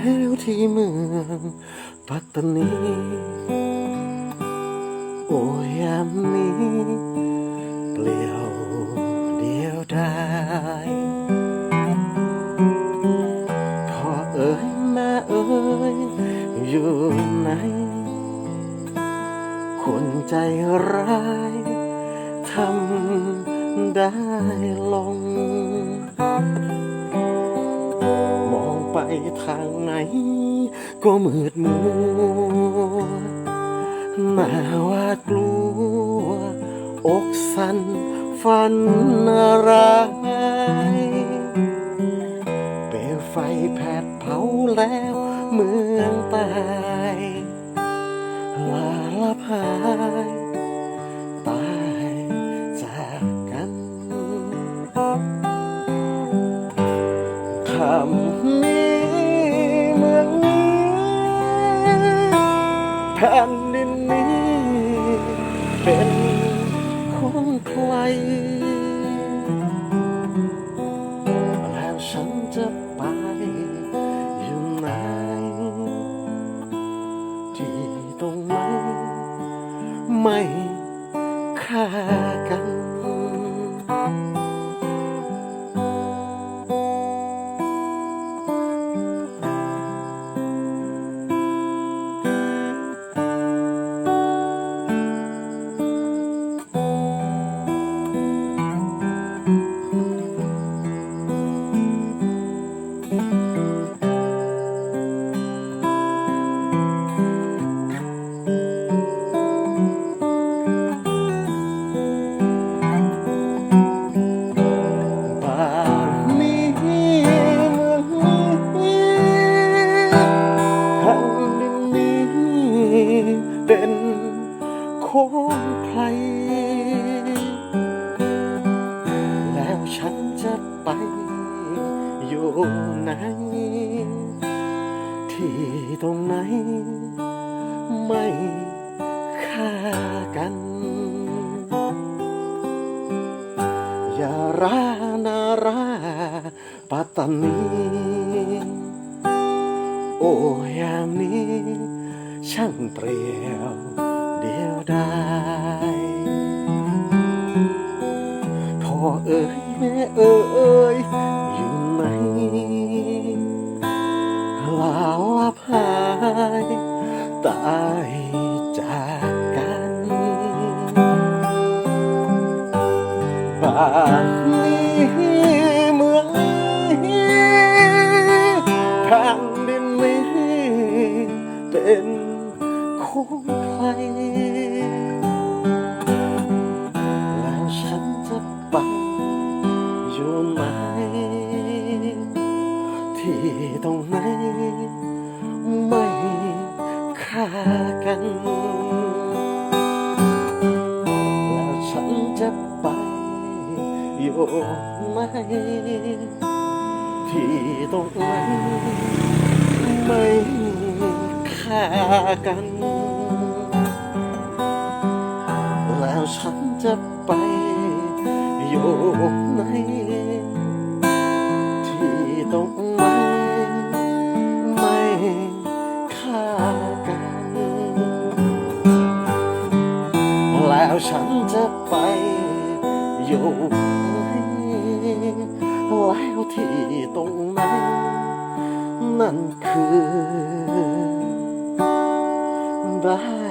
แล้วที่เมืองปัตตานีโอ้ยามนี้เปลี่ยวเดียวดายพ่อเอ๋ยแม่เอ๋ยอยู่ไหนคนใจร้ายทำได้ลงมอง ไปทางไหน ก็มืดมัวน่าวาดกลัว อกสั่นฝันอะไรายเปลวไฟแผดเผาแล้วเมืองตายลาลับหา ของใครแล้วฉันจะไปอยู่ไหน ที่ตรงไหนไม่ฆ่ากัน เป็นของใคร แล้วฉันจะไปอยู่ไหน ที่ตรงไหน ไม่ฆ่ากัน อย่ารานาราปัตตานี โอ้ยามนี้ ช่างเปรียวเดียวดายพ่อเอ๋ยแม่เอ๋ย ตรงไหนไม่ฆ่ากัน แล้วฉันจะไปอยู่ไหนที่ตรงไหนไม่ฆ่ากันแล้วฉันจะไปอยู่ไหน ฉันจะไปอยู่แล้วที่ตรงนั้น นั่นคือบ้าน